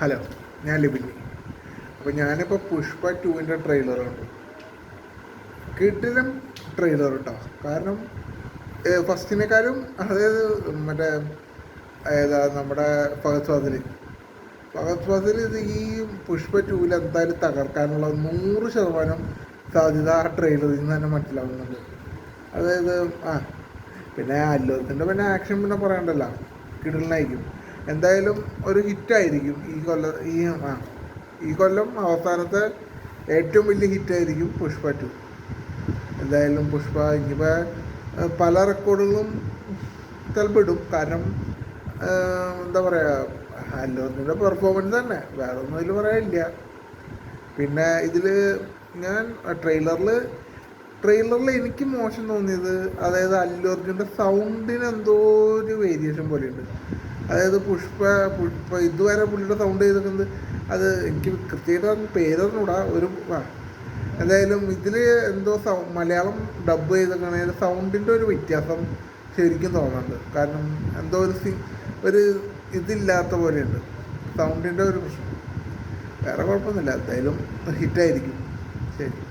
Hello ഞാൻ ലിബിനി അപ്പോൾ ഞാനിപ്പോൾ പുഷ്പ ടുവിന്റെ ട്രെയിലർ കണ്ടു. കിട്ടിലും ട്രെയിലർ കേട്ടോ കാരണം ഫസ്റ്റിനേക്കാളും അതായത് മറ്റേ ഏതാ നമ്മുടെ ഫഹദ് ഫാസിൽ ഫഹദ് ഫാസിൽ ഇത് ഈ പുഷ്പ ടൂവിൽ എന്തായാലും തകർക്കാനുള്ള നൂറ് ശതമാനം സാധ്യത ആ ട്രെയിലറിൽ നിന്ന് തന്നെ മനസ്സിലാവുന്നുണ്ട്. അതായത് ആ പിന്നെ അല്ലോത്തിന്റെ പിന്നെ ആക്ഷൻ പിന്നെ പറയണ്ടല്ലോ. കിടലിനായിരിക്കും. എന്തായാലും ഒരു ഹിറ്റായിരിക്കും ഈ കൊല്ലം ഈ ആ ഈ കൊല്ലം അവസാനത്തെ ഏറ്റവും വലിയ ഹിറ്റായിരിക്കും പുഷ്പ ടു. എന്തായാലും പുഷ്പ ഇനിയിപ്പോൾ പല റെക്കോർഡുകളും തൽപ്പെടും കാരണം എന്താ പറയുക അല്ലോറിന്റെ പെർഫോമൻസ് തന്നെ വേറെ ഒന്നും ഇതിൽ പറയാനില്ല. പിന്നെ ഇതിൽ ഞാൻ ട്രെയിലറിൽ ട്രെയിലറിൽ എനിക്ക് മോശം തോന്നിയത് അതായത് അല്ലു അർജുന്റെ സൗണ്ടിന് എന്തോ ഒരു വേരിയേഷൻ പോലെയുണ്ട്. അതായത് പുഷ്പ പുഷ്പ ഇതുവരെ പുള്ളിയുടെ സൗണ്ട് ചെയ്തിട്ടുണ്ട്. അത് എനിക്ക് കൃത്യമായിട്ട് പേരൊന്നുകൂടാ ഒരു ആ. എന്തായാലും ഇതിൽ എന്തോ സൗ മലയാളം ഡബ് ചെയ്തിട്ടാണെങ്കിൽ സൗണ്ടിന്റെ ഒരു വ്യത്യാസം ശരിക്കും തോന്നുന്നുണ്ട് കാരണം എന്തോ ഒരു സി ഒരു ഇതില്ലാത്ത പോലെയുണ്ട്. സൗണ്ടിന്റെ ഒരു പ്രശ്നം. വേറെ കുഴപ്പമൊന്നുമില്ല. എന്തായാലും ഹിറ്റായിരിക്കും ശരി.